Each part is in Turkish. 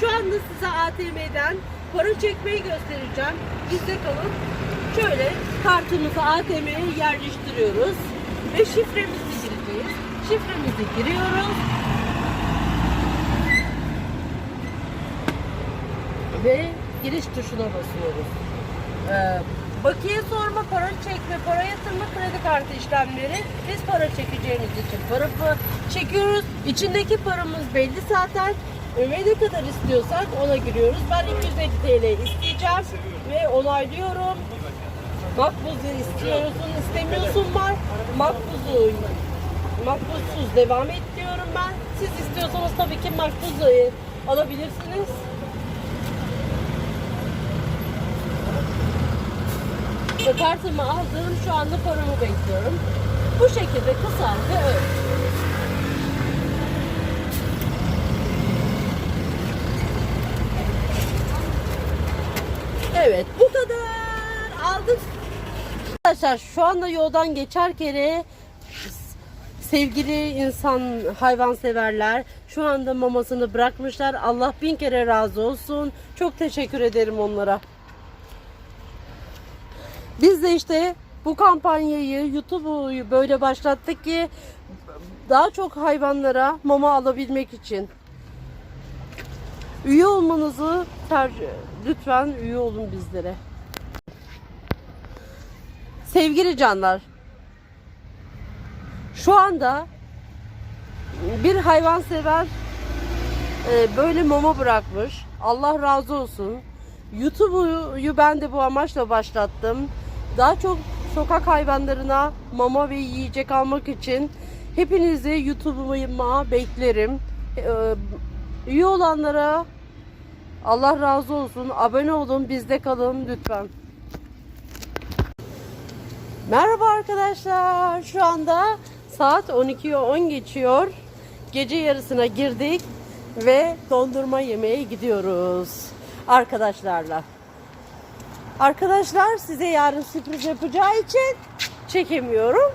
Şu anda size ATM'den para çekmeyi göstereceğim. Bizde kalın. Şöyle kartımızı ATM'ye yerleştiriyoruz. Ve şifremizi gireceğiz. Şifremizi giriyoruz. Ve giriş tuşuna basıyoruz. Ee, bakiye sorma, para çekme, para yatırma, kredi kartı işlemleri. Biz para çekeceğimiz için para pa- çekiyoruz. İçindeki paramız belli zaten. Ve ne kadar istiyorsak ona giriyoruz. Ben 250 TL isteyeceğim ve onaylıyorum. Makbuzu istiyorsun, istemiyorsun var. Makbuzu makbuzsuz devam et diyorum ben. Siz istiyorsanız tabii ki makbuzu e, alabilirsiniz. Ve kartımı aldım. Şu anda paramı bekliyorum. Bu şekilde kısa ve öz. Evet bu kadar. Aldık. Arkadaşlar şu anda yoldan geçerken sevgili insan hayvan severler şu anda mamasını bırakmışlar. Allah bin kere razı olsun. Çok teşekkür ederim onlara. Biz de işte bu kampanyayı YouTube'u böyle başlattık ki daha çok hayvanlara mama alabilmek için. Üye olmanızı lütfen üye olun bizlere. Sevgili canlar. Şu anda bir hayvansever e, böyle mama bırakmış. Allah razı olsun. YouTube'u ben de bu amaçla başlattım. Daha çok sokak hayvanlarına mama ve yiyecek almak için hepinizi YouTube'uma beklerim. Üye olanlara Allah razı olsun. Abone olun, bizde kalın lütfen. Merhaba arkadaşlar. Şu anda saat 12'ye 10 geçiyor. Gece yarısına girdik ve dondurma yemeye gidiyoruz arkadaşlarla. Arkadaşlar size yarın sürpriz yapacağı için çekemiyorum.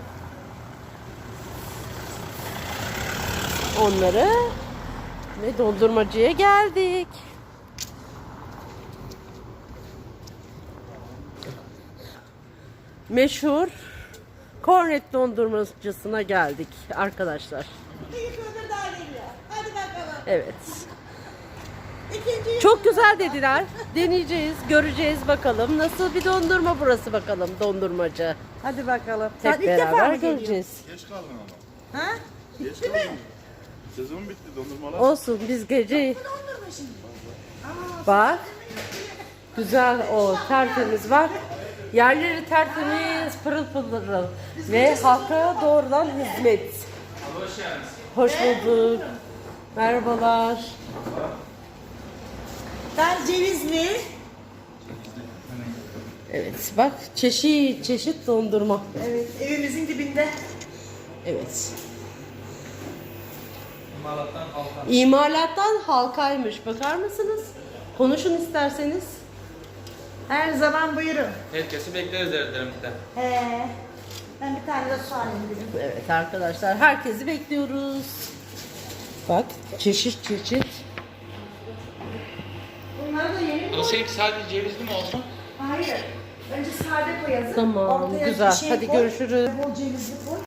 Onları ve dondurmacıya geldik. Meşhur Kornet dondurmacısına geldik arkadaşlar. İlk ömür daha geliyor. Hadi bakalım. Evet. İkinci Çok güzel dediler. Deneyeceğiz, göreceğiz bakalım. Nasıl bir dondurma burası bakalım dondurmacı. Hadi bakalım. Hep Sen ilk defa beraber mı göreceğiz. Geç kaldın ama. Ha? Geç Bitti mi? Sezon bitti dondurmalar. Olsun biz gece Dondurma şimdi. bak. Güzel o tertemiz bak. Yerleri tertemiz, pırıl pırıl ve halka doğrudan hizmet. Hoş bulduk. Merhabalar. Ben cevizli. Evet bak çeşit çeşit dondurma. Evet evimizin dibinde. Evet. İmalattan halkaymış. Bakar mısınız? Konuşun isterseniz. Her zaman buyurun. Herkesi bekleriz Erdemir'de. He. Ben bir tane de su alayım dedim. Evet arkadaşlar herkesi bekliyoruz. Bak çeşit çeşit. Bunları da yeni mi? Seninki sadece cevizli mi olsun? Hayır. Önce sade koyasın. Tamam, ortaya güzel. şey Hadi koy, görüşürüz. Bol cevizli koy.